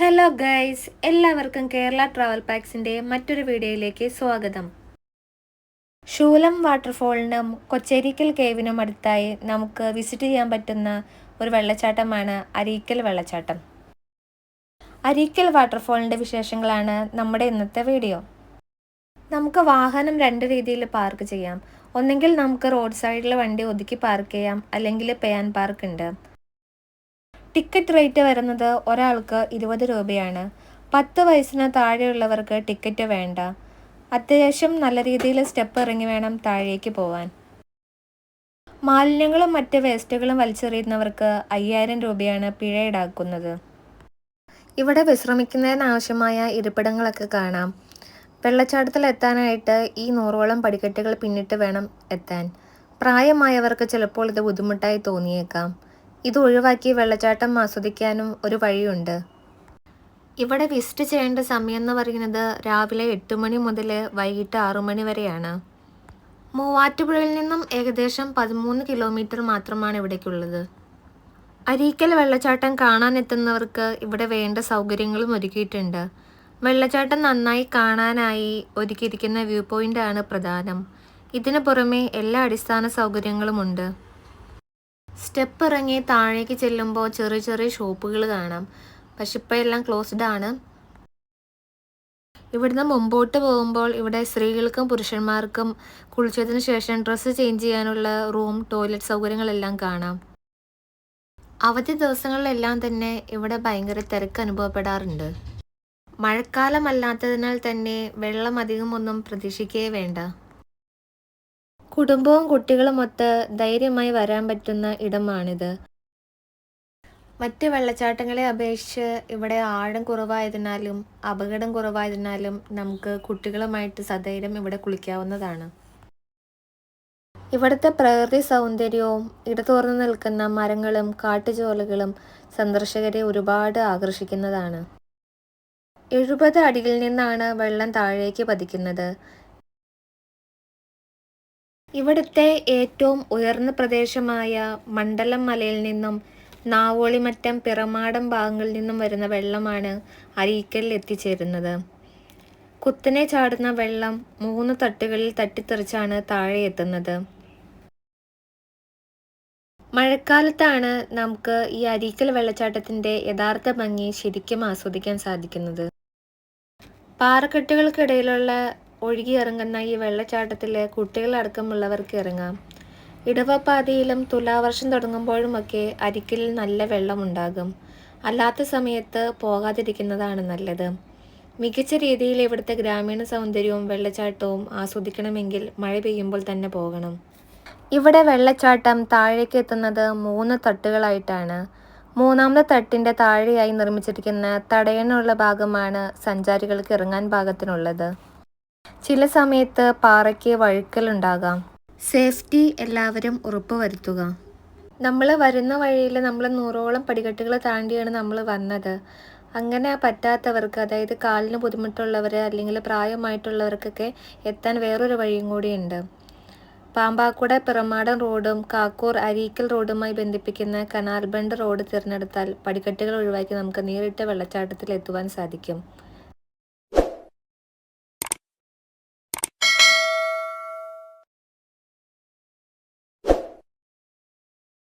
Hello guys എല്ലാവർക്കും Kerala travel പാക്സിന്റെ മറ്റൊരു വീഡിയോയിലേക്ക് സ്വാഗതം. ശൂലം വാട്ടർഫോളിനും കൊച്ചേരിക്കൽ കേവിനും അടുത്തായി നമുക്ക് വിസിറ്റ് ചെയ്യാൻ പറ്റുന്ന ഒരു വെള്ളച്ചാട്ടമാണ് അരീക്കൽ വെള്ളച്ചാട്ടം. അരീക്കൽ വാട്ടർഫോളിന്റെ വിശേഷങ്ങളാണ് നമ്മുടെ ഇന്നത്തെ വീഡിയോ. നമുക്ക് വാഹനം രണ്ട് രീതിയിൽ പാർക്ക് ചെയ്യാം. ഒന്നെങ്കിൽ നമുക്ക് റോഡ് സൈഡിൽ വണ്ടി ഒതുക്കി പാർക്ക് ചെയ്യാം. അല്ലെങ്കിൽ പെയാൻ പാർക്ക് ഉണ്ട്. ടിക്കറ്റ് റേറ്റ് വരുന്നത് ഒരാൾക്ക് ഇരുപത് രൂപയാണ്. പത്ത് വയസ്സിന് താഴെയുള്ളവർക്ക് ടിക്കറ്റ് വേണ്ട. അത്യാവശ്യം നല്ല രീതിയിൽ സ്റ്റെപ്പ് ഇറങ്ങി വേണം താഴേക്ക് പോവാൻ. മാലിന്യങ്ങളും മറ്റ് വേസ്റ്റുകളും വലിച്ചെറിയുന്നവർക്ക് അയ്യായിരം രൂപയാണ് പിഴ ഈടാക്കുന്നത്. ഇവിടെ വിശ്രമിക്കുന്നതിനാവശ്യമായ ഇരിപ്പിടങ്ങളൊക്കെ കാണാം. വെള്ളച്ചാട്ടത്തിൽ എത്താനായിട്ട് ഈ നൂറോളം പടിക്കെട്ടുകൾ പിന്നിട്ട് വേണം എത്താൻ. പ്രായമായവർക്ക് ചിലപ്പോൾ ഇത് ബുദ്ധിമുട്ടായി തോന്നിയേക്കാം. ഇത് ഒഴിവാക്കി വെള്ളച്ചാട്ടം ആസ്വദിക്കാനും ഒരു വഴിയുണ്ട്. ഇവിടെ വിസിറ്റ് ചെയ്യേണ്ട സമയം എന്ന് പറയുന്നത് രാവിലെ എട്ട് മണി മുതൽ വൈകിട്ട് ആറു മണി വരെയാണ്. മൂവാറ്റുപുഴയിൽ നിന്നും ഏകദേശം പതിമൂന്ന് കിലോമീറ്റർ മാത്രമാണ് ഇവിടേക്കുള്ളത്. അരീക്കൽ വെള്ളച്ചാട്ടം കാണാൻ എത്തുന്നവർക്ക് ഇവിടെ വേണ്ട സൗകര്യങ്ങളും ഒരുക്കിയിട്ടുണ്ട്. വെള്ളച്ചാട്ടം നന്നായി കാണാനായി ഒരുക്കിയിരിക്കുന്ന വ്യൂ പോയിന്റാണ് പ്രധാനം. ഇതിനു പുറമെ എല്ലാ അടിസ്ഥാന സൗകര്യങ്ങളുമുണ്ട്. സ്റ്റെപ്പ് ഇറങ്ങി താഴേക്ക് ചെല്ലുമ്പോൾ ചെറിയ ചെറിയ ഷോപ്പുകൾ കാണാം. പക്ഷെ ഇപ്പോൾ എല്ലാം ക്ലോസ്ഡ് ആണ്. ഇവിടുന്ന് മുമ്പോട്ട് പോകുമ്പോൾ ഇവിടെ സ്ത്രീകൾക്കും പുരുഷന്മാർക്കും കുളിച്ചതിന് ശേഷം ഡ്രസ്സ് ചേഞ്ച് ചെയ്യാനുള്ള റൂം ടോയ്ലറ്റ് സൗകര്യങ്ങളെല്ലാം കാണാം. അവധി ദിവസങ്ങളിലെല്ലാം തന്നെ ഇവിടെ ഭയങ്കര തിരക്ക് അനുഭവപ്പെടാറുണ്ട്. മഴക്കാലമല്ലാത്തതിനാൽ തന്നെ വെള്ളം അധികമൊന്നും പ്രതീക്ഷിക്കേ വേണ്ട. കുടുംബവും കുട്ടികളുമൊത്ത് ധൈര്യമായി വരാൻ പറ്റുന്ന ഇടമാണിത്. മറ്റ് വെള്ളച്ചാട്ടങ്ങളെ അപേക്ഷിച്ച് ഇവിടെ ആഴം കുറവായതിനാലും അപകടം കുറവായതിനാലും നമുക്ക് കുട്ടികളുമായിട്ട് സധൈര്യം ഇവിടെ കുളിക്കാവുന്നതാണ്. ഇവിടുത്തെ പ്രകൃതി സൗന്ദര്യവും ഇടതോർന്നു നിൽക്കുന്ന മരങ്ങളും കാട്ടുചോലകളും സന്ദർശകരെ ഒരുപാട് ആകർഷിക്കുന്നതാണ്. എഴുപത് അടിയിൽ നിന്നാണ് വെള്ളം താഴേക്ക് പതിക്കുന്നത്. ഇവിടുത്തെ ഏറ്റവും ഉയർന്ന പ്രദേശമായ മണ്ഡലം മലയിൽ നിന്നും നാവോളിമറ്റം പിറമാടം ഭാഗങ്ങളിൽ നിന്നും വരുന്ന വെള്ളമാണ് അരീക്കലിൽ എത്തിച്ചേരുന്നത്. കുത്തനെ ചാടുന്ന വെള്ളം മൂന്ന് തട്ടുകളിൽ തട്ടിത്തെറിച്ചാണ് താഴെ എത്തുന്നത്. മഴക്കാലത്താണ് നമുക്ക് ഈ അരീക്കൽ വെള്ളച്ചാട്ടത്തിന്റെ യഥാർത്ഥ ഭംഗി ശരിക്കും ആസ്വദിക്കാൻ സാധിക്കുന്നത്. പാറക്കെട്ടുകൾക്കിടയിലുള്ള ഒഴുകിയിറങ്ങുന്ന ഈ വെള്ളച്ചാട്ടത്തിലെ കുട്ടികളടക്കമുള്ളവർക്ക് ഇറങ്ങാം. ഇടവപ്പാതയിലും തുലാവർഷം തുടങ്ങുമ്പോഴുമൊക്കെ അരിക്കലിൽ നല്ല വെള്ളമുണ്ടാകും. അല്ലാത്ത സമയത്ത് പോകാതിരിക്കുന്നതാണ് നല്ലത്. മികച്ച രീതിയിൽ ഇവിടുത്തെ ഗ്രാമീണ സൗന്ദര്യവും വെള്ളച്ചാട്ടവും ആസ്വദിക്കണമെങ്കിൽ മഴ പെയ്യുമ്പോൾ തന്നെ പോകണം. ഇവിടെ വെള്ളച്ചാട്ടം താഴേക്ക് എത്തുന്നത് മൂന്ന് തട്ടുകളായിട്ടാണ്. മൂന്നാമത്തെ തട്ടിന്റെ താഴെയായി നിർമ്മിച്ചിരിക്കുന്ന തടയണുള്ള ഭാഗമാണ് സഞ്ചാരികൾക്ക് ഇറങ്ങാൻ പാകത്തിനുള്ളത് ചില സമയത്ത് പാറയ്ക്ക് വഴുക്കലുണ്ടാകാം. സേഫ്റ്റി എല്ലാവരും ഉറപ്പ് വരുത്തുക നമ്മൾ വരുന്ന വഴിയിൽ നമ്മൾ നൂറോളം പടികെട്ടുകൾ താണ്ടിയാണ് നമ്മൾ വന്നത്. അങ്ങനെ പറ്റാത്തവർക്ക് അതായത് കാലിന് ബുദ്ധിമുട്ടുള്ളവർ അല്ലെങ്കിൽ പ്രായമായിട്ടുള്ളവർക്കൊക്കെ എത്താൻ വേറൊരു വഴിയും കൂടിയുണ്ട്. പാമ്പാക്കുട പിറമാടൻ റോഡും കാക്കൂർ അരീക്കൽ റോഡുമായി ബന്ധിപ്പിക്കുന്ന കനാൽ ബണ്ട് റോഡ് തിരഞ്ഞെടുത്താൽ പടിക്കെട്ടുകൾ ഒഴിവാക്കി നമുക്ക് നേരിട്ട് വെള്ളച്ചാട്ടത്തിൽ എത്തുവാൻ സാധിക്കും.